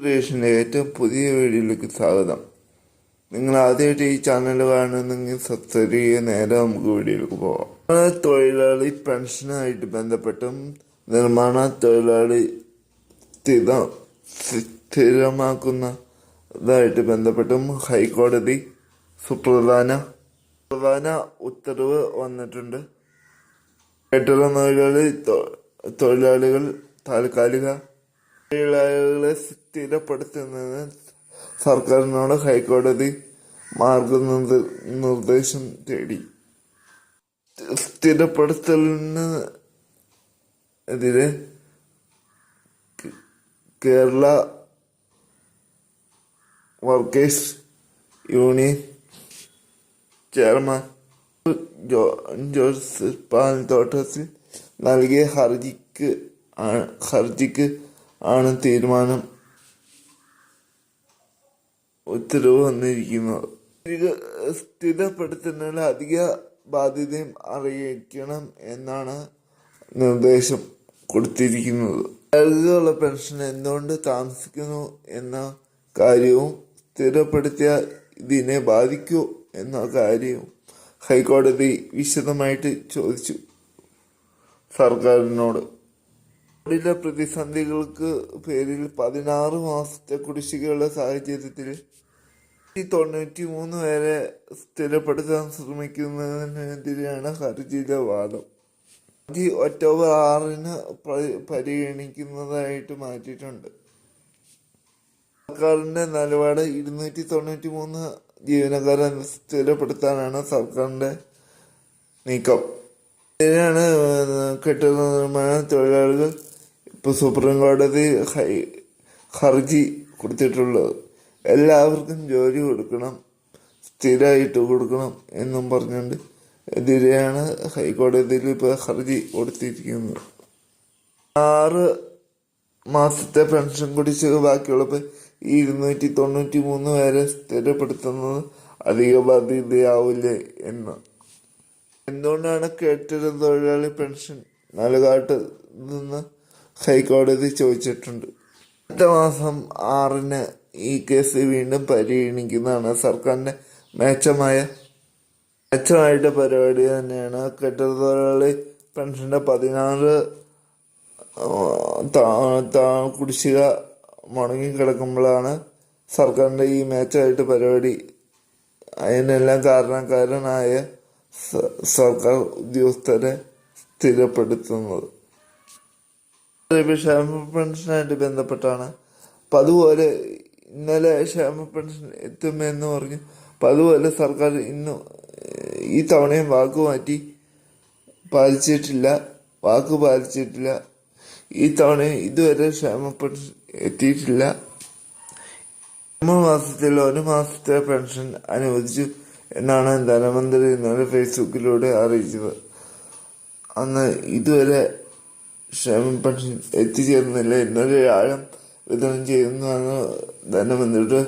ക്രിയേഷന്റെ ഏറ്റവും പുതിയ വീഡിയോയിലേക്ക് സ്വാഗതം. നിങ്ങൾ ആദ്യമായിട്ട് ഈ ചാനൽ കാണുന്നെങ്കിൽ സബ്സ്ക്രൈബ് ചെയ്യുക. നേരെ നമുക്ക് വീഡിയോയിലേക്ക് പോകാം തൊഴിലാളി പെൻഷനുമായിട്ട് ബന്ധപ്പെട്ടും നിർമ്മാണ തൊഴിലാളി സ്ഥിത സ്ഥിരമാക്കുന്നതായിട്ട് ബന്ധപ്പെട്ടും ഹൈക്കോടതി സുപ്രധാന പ്രധാന ഉത്തരവ് വന്നിട്ടുണ്ട്. കെട്ടിട തൊഴിലാളി തൊഴിലാളികൾ താൽക്കാലിക തൊഴിലാളികളെ സ്ഥിരപ്പെടുത്തുന്നതിന് സർക്കാരിനോട് ഹൈക്കോടതി മാർഗനിർദ്ദേശം നിർദ്ദേശം തേടി. സ്ഥിരപ്പെടുത്തലിന് എതിരെ Kerala workers union chairman Joseph പാൽ തോട്ടത്തിൽ നൽകിയ ഹർജിക്ക് ഹർജിക്ക് ആണ് തീരുമാനം. ഉത്തരവ് വന്നിരിക്കുന്നത്. സ്ഥിരപ്പെടുത്തുന്നതിൽ അധിക ബാധ്യതയും അറിയിക്കണം എന്നാണ് നിർദ്ദേശം കൊടുത്തിരിക്കുന്നത്. ദീർഘകാല പെൻഷൻ എന്തുകൊണ്ട് താമസിക്കുന്നു എന്ന കാര്യവും സ്ഥിരപ്പെടുത്തിയ ഇതിനെ ബാധിക്കൂ എന്ന കാര്യവും ഹൈക്കോടതി വിശദമായിട്ട് ചോദിച്ചു സർക്കാരിനോട്. തൊഴിലെ പ്രതിസന്ധികൾക്ക് പേരിൽ പതിനാറ് മാസത്തെ കുടിശ്ശികയുള്ള സാഹചര്യത്തിൽ തൊണ്ണൂറ്റി മൂന്ന് വരെ സ്ഥിരപ്പെടുത്താൻ ശ്രമിക്കുന്നതിനെതിരെയാണ് ഹർജിയിലെ വാദം ഹർജി ഒക്ടോബർ ആറിന് പരിഗണിക്കുന്നതായിട്ട് മാറ്റിയിട്ടുണ്ട്. സർക്കാരിന്റെ നിലപാട് ഇരുന്നൂറ്റി തൊണ്ണൂറ്റി മൂന്ന് ജീവനക്കാരെ സ്ഥിരപ്പെടുത്താനാണ് സർക്കാരിന്റെ നീക്കം. ഇതിനാണ് കെട്ടിട നിർമ്മാണ തൊഴിലാളികൾ ഇപ്പോൾ സുപ്രീം കോടതി ഹൈ ഹർജി കൊടുത്തിട്ടുള്ളത് എല്ലാവർക്കും ജോലി കൊടുക്കണം സ്ഥിരമായിട്ട് കൊടുക്കണം എന്നും പറഞ്ഞുകൊണ്ട് എതിരെയാണ് ഹൈക്കോടതിയിൽ ഇപ്പോൾ ഹർജി കൊടുത്തിരിക്കുന്നത്. ആറ് മാസത്തെ പെൻഷൻ കുടിശ്ശിക ബാക്കിയുള്ളപ്പോൾ ഈ ഇരുന്നൂറ്റി തൊണ്ണൂറ്റി മൂന്ന് വരെ സ്ഥിരപ്പെടുത്തുന്നത് അധിക ബാധ്യതയാവില്ലേ എന്ന്. എന്തുകൊണ്ടാണ് കെട്ടിട തൊഴിലാളി പെൻഷൻ നൽകാട്ട് നിന്ന് ഹൈക്കോടതി ചോദിച്ചിട്ടുണ്ട്. അടുത്ത മാസം ആറിന് ഈ കേസ് വീണ്ടും പരിഗണിക്കുന്നതാണ്. സർക്കാരിന്റെ മെച്ചമായ മെച്ചമായിട്ട് പരിപാടി തന്നെയാണ്. കെട്ടിടത്തൊഴിലാളി പെൻഷന്റെ പതിനാറ് കുടിശ്ശിക മുടങ്ങിക്കിടക്കുമ്പോഴാണ് സർക്കാരിന്റെ ഈ മെച്ചമായിട്ട് പരിപാടി അതിനെല്ലാം കാരണക്കാരനായ സർക്കാർ ഉദ്യോഗസ്ഥരെ സ്ഥിരപ്പെടുത്തുന്നത്. ക്ഷേമ ബന്ധപ്പെട്ടാണ്. അപ്പം അതുപോലെ ഇന്നലെ ക്ഷേമ പെൻഷൻ എത്തുമെന്ന് പറഞ്ഞു അപ്പം അതുപോലെ സർക്കാർ ഇന്ന് ഈ തവണയും വാക്ക് മാറ്റി പാലിച്ചിട്ടില്ല. വാക്ക് പാലിച്ചിട്ടില്ല. ഈ തവണയും ഇതുവരെ ക്ഷേമ പെൻഷൻ എത്തിയിട്ടില്ല. മൂന്ന് മാസത്തിൽ ഒരു മാസത്തെ പെൻഷൻ അനുവദിച്ചു എന്നാണ് ധനമന്ത്രി ഇന്നലെ ഫേസ്ബുക്കിലൂടെ അറിയിച്ചത്. അന്ന് ഇതുവരെ ക്ഷേമ പെൻഷൻ എത്തിച്ചേർന്നില്ല. എന്നൊരു വ്യാഴം വിതരണം ചെയ്യുന്നതാണ് ധനമന്ത്രിയുടെ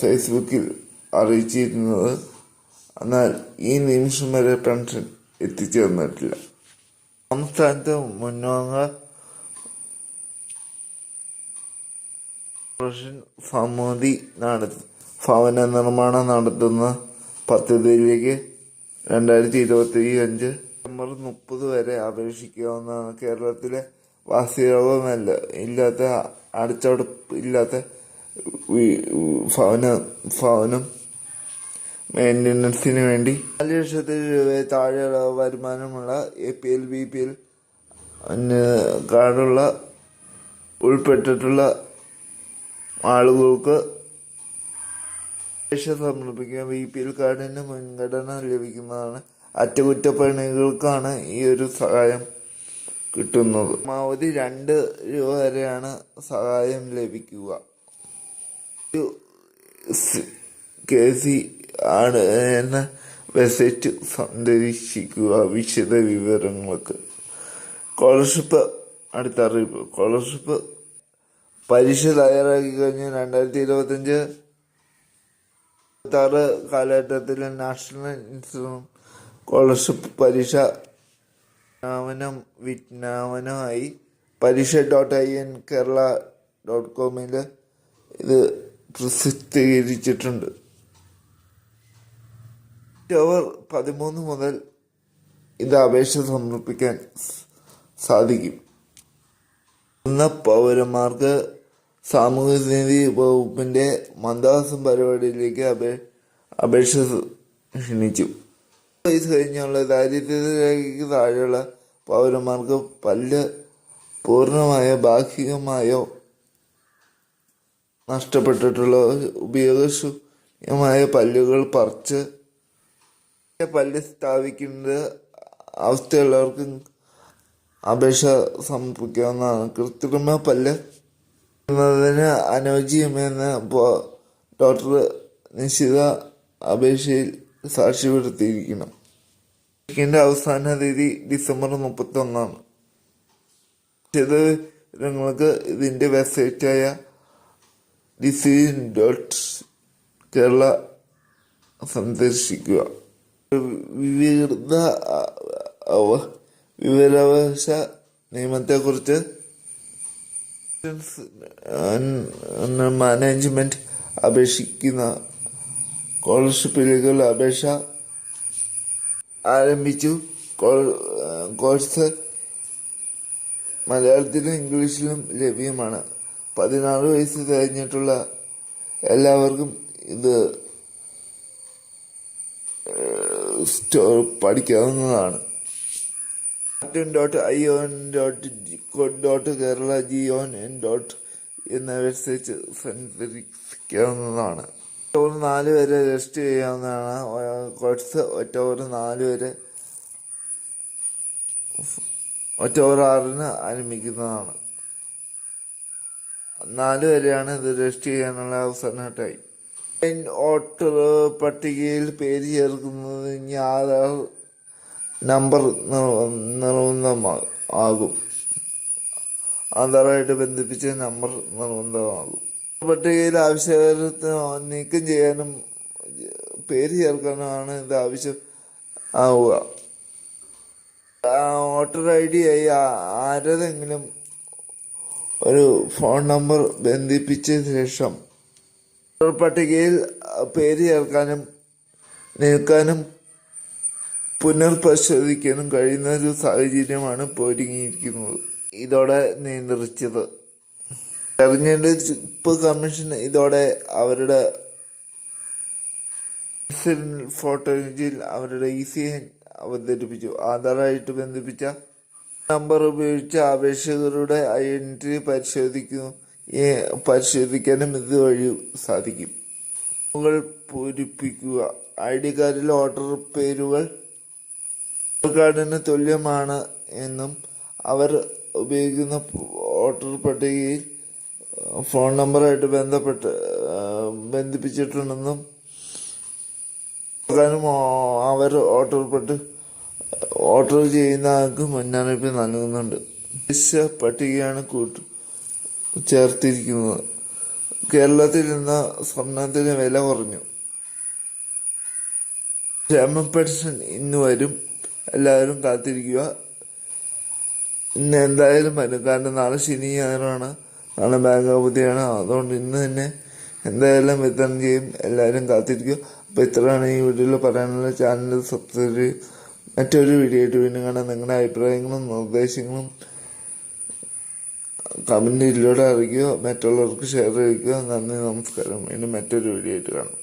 ഫേസ്ബുക്കിൽ അറിയിച്ചിരുന്നത്. എന്നാൽ ഈ നിമിഷം വരെ പെൻഷൻ എത്തിച്ചേർന്നിട്ടില്ല. സംസ്ഥാനത്ത് മുന്നോങ്ങ ഫമോദി നടത്തി ഭവന നിർമ്മാണം നടത്തുന്ന പദ്ധതിയിലേക്ക് രണ്ടായിരത്തി ഇരുപത്തി അഞ്ച് ഡിസംബർ മുപ്പത് വരെ അപേക്ഷിക്കാവുന്നതാണ് കേരളത്തിലെ വാസ്യരോഗമല്ല ഇല്ലാത്ത അടച്ചടപ്പ് ഇല്ലാത്ത ഭവന ഭവനം മെയിന്റനൻസിന് വേണ്ടി നാല് ലക്ഷത്തി രൂപ താഴെയുള്ള വരുമാനമുള്ള A P L B P L കാർഡുള്ള ഉൾപ്പെട്ടിട്ടുള്ള ആളുകൾക്ക് അപേക്ഷ സമർപ്പിക്കാൻ ബി പി എൽ കാർഡിന് മുൻഗണന ലഭിക്കുന്നതാണ് അറ്റകുറ്റപ്പണികൾക്കാണ് ഈ ഒരു സഹായം കിട്ടുന്നത്. പരമാവധി രണ്ട് രൂപ വരെയാണ് സഹായം ലഭിക്കുക. കെ സി ആണ് എന്ന വെബ്സൈറ്റ് സന്ദർശിക്കുക. വിശദ വിവരങ്ങൾക്ക്. സ്കോളർഷിപ്പ് അടുത്ത അറിയിപ്പ് സ്കോളർഷിപ്പ് പരീക്ഷ തയ്യാറാക്കി കഴിഞ്ഞ് രണ്ടായിരത്തി ഇരുപത്തഞ്ച് ആറ് കാലഘട്ടത്തിൽ നാഷണൽ ഇൻസ്റ്റിറ്റ്യൂട്ട് സ്കോളർഷിപ്പ് പരീക്ഷ വിജ്ഞാപനം വിജ്ഞാപനമായി പരീക്ഷ dot I N Kerala dot കോമിൽ ഇത് പ്രസിദ്ധീകരിച്ചിട്ടുണ്ട്. ഒക്ടോബർ പതിമൂന്ന് മുതൽ ഇത് അപേക്ഷ സമർപ്പിക്കാൻ സാധിക്കും. ഇന്ന് പൗരന്മാർക്ക് സാമൂഹ്യനീതി വകുപ്പിന്റെ മന്ദാസം പരിപാടിയിലേക്ക് അപേ അപേക്ഷ ക്ഷണിച്ചു. വയസ്സ് കഴിഞ്ഞുള്ള ദാരിദ്ര്യരേഖയ്ക്ക് താഴെയുള്ള പൗരന്മാർക്ക് പല്ല് പൂർണമായോ ഭാഗികമായോ നഷ്ടപ്പെട്ടിട്ടുള്ള ഉപയോഗശൂന്യമായ പല്ലുകൾ പറിച്ച് പല്ല് സ്ഥാപിക്കുന്നത് അവസ്ഥയുള്ളവർക്ക് അപേക്ഷ സമർപ്പിക്കാവുന്നതാണ്. കൃത്രിമ പല്ല് എന്നതിന് അനുയോജ്യമെന്ന് ഡോക്ടർ നിശ്ചിത അപേക്ഷയിൽ സാക്ഷ്യപ്പെടുത്തിയിരിക്കണം. ഇതിന്റെ അവസാന തീയതി ഡിസംബർ മുപ്പത്തി ഒന്നാണ് വിവരങ്ങൾക്ക് ഇതിന്റെ വെബ്സൈറ്റായ ഡിസീൻ ഡോട്ട് കേരള സന്ദർശിക്കുക. വിവിധ വിവരാവകാശ നിയമത്തെക്കുറിച്ച് മാനേജ്മെന്റ് അപേക്ഷിക്കുന്ന സ്കോളർഷിപ്പിലേക്കുള്ള അപേക്ഷ ആരംഭിച്ചു. കോഴ്സ് മലയാളത്തിലും ഇംഗ്ലീഷിലും ലഭ്യമാണ്. പതിനാറ് വയസ്സ് കഴിഞ്ഞിട്ടുള്ള എല്ലാവർക്കും ഇത് സ്റ്റോ- പഠിക്കാവുന്നതാണ്. ഡോട്ട് ഐ ഓൻ dot dot Kerala G on N dot എന്ന വെബ്സൈറ്റ് സന്ദർശിക്കാവുന്നതാണ് ഒക്ടോബർ നാല് വരെ രജിസ്റ്റർ ചെയ്യാവുന്നതാണ്. കോഴ്സ് ഒക്ടോബർ നാല് വരെ ഒക്ടോബർ ആറിന് ആരംഭിക്കുന്നതാണ് നാല് വരെയാണ് ഇത് രജിസ്റ്റർ ചെയ്യാനുള്ള അവസാന ടൈം വോട്ടർ പട്ടികയിൽ പേര് ചേർക്കുന്നത് ഇനി ആധാർ നമ്പർ നിർബന്ധമാകും ആധാറായിട്ട് ബന്ധിപ്പിച്ച നമ്പർ നിർബന്ധമാകും. പട്ടികയിൽ ആവശ്യകരത്തിന് നീക്കം ചെയ്യാനും പേര് ചേർക്കാനുമാണ് ഇത് ആവശ്യം ആവുക. വോട്ടർ ഐ ഡി ആയി ആരതെങ്കിലും ഒരു ഫോൺ നമ്പർ ബന്ധിപ്പിച്ച ശേഷം പട്ടികയിൽ പേര് ചേർക്കാനും നീക്കാനും പുനർപരിശോധിക്കാനും കഴിയുന്ന ഒരു സാഹചര്യമാണ് ഇപ്പോൾ ഒരുങ്ങിയിരിക്കുന്നത്. ഇതോടെ നിയന്ത്രിച്ചത്. തെരഞ്ഞെടുപ്പ് കമ്മീഷൻ ഇതോടെ അവരുടെ ഫോട്ടോയിൽ അവരുടെ ഇ സി അവതരിപ്പിച്ചു. ആധാറായിട്ട് ബന്ധിപ്പിച്ച നമ്പർ ഉപയോഗിച്ച് അപേക്ഷകരുടെ ഐഡന്റിറ്റി പരിശോധിക്കുന്നു പരിശോധിക്കാനും ഇതുവഴി സാധിക്കും. പൂരിപ്പിക്കുക. ഐ ഡി കാർഡിൽ വോട്ടർ പേരുകൾ കാർഡിന് തുല്യമാണ് എന്നും അവർ ഉപയോഗിക്കുന്ന ഓർഡർ പട്ടികയിൽ ഫോൺ നമ്പറായിട്ട് ബന്ധപ്പെട്ട് ബന്ധിപ്പിച്ചിട്ടുണ്ടെന്നും അവർ വോട്ടർ പെട്ട് വോട്ടർ ചെയ്യുന്ന ആൾക്ക് മുന്നറിയിപ്പ് നൽകുന്നുണ്ട്. ദേശീയ പട്ടികയാണ് കൂട്ടു ചേർത്തിരിക്കുന്നത്. കേരളത്തിൽ ഇന്ന് സ്വർണത്തിന് വില കുറഞ്ഞു. ക്ഷേമ പെൻഷൻ ഇന്ന് വരും. എല്ലാവരും കാത്തിരിക്കുക. ഇന്ന് എന്തായാലും വരും. കാരണം നാളെ ശനി ഞായറാണ് നാളെ ബാങ്ക് അവധിയാണ്. അതുകൊണ്ട് ഇന്ന് തന്നെ എന്തായാലും വിതരണം ചെയ്യും. എല്ലാവരും കാത്തിരിക്കും അപ്പോൾ ഇത്രയാണ് ഈ വീഡിയോയിൽ പറയാനുള്ള ചാനൽ സബ്സ്ക്രൈബ്. മറ്റൊരു വീഡിയോ ആയിട്ട് വീണ്ടും കാണാൻ നിങ്ങളുടെ അഭിപ്രായങ്ങളും നിർദ്ദേശങ്ങളും കമന്റിലൂടെ അറിയിക്കുക. മറ്റുള്ളവർക്ക് ഷെയർ ചെയ്യുക. നന്ദി നമസ്കാരം. വീണ്ടും മറ്റൊരു വീഡിയോ ആയിട്ട് കാണാം.